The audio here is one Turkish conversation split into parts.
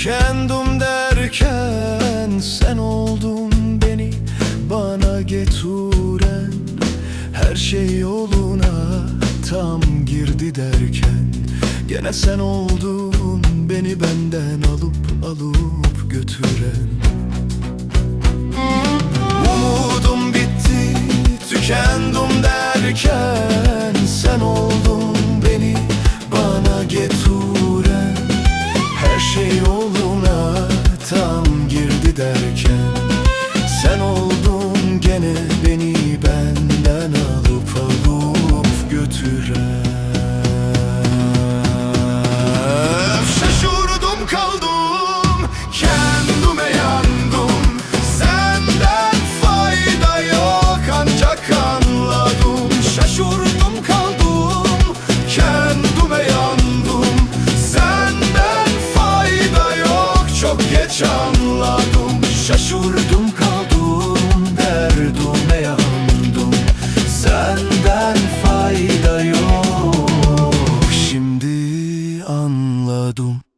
Tükendim derken sen oldun beni. Bana getiren Her şey yoluna tam girdi derken. Gene sen oldun beni benden alıp alıp götüren. Dudu.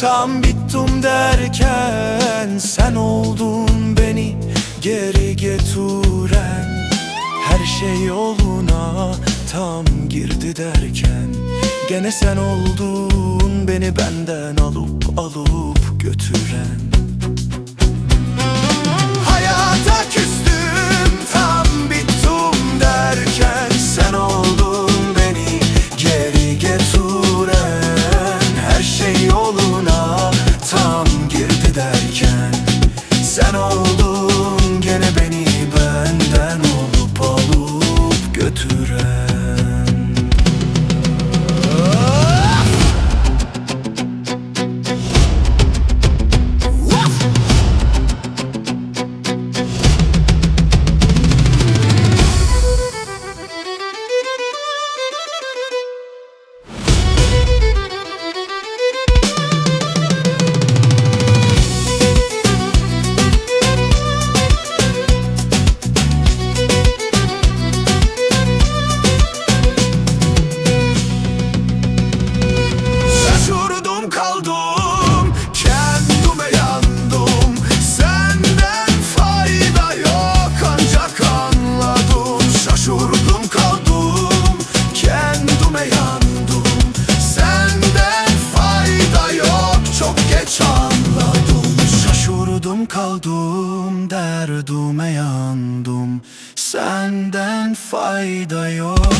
Tam bittim derken sen oldun beni. Geri getiren Her şey yoluna tam girdi derken. Gene sen oldun beni benden alıp alıp götüren. sen oldun. kaldım Derdime yandım. Senden fayda yok.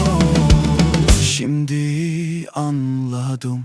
Şimdi anladım.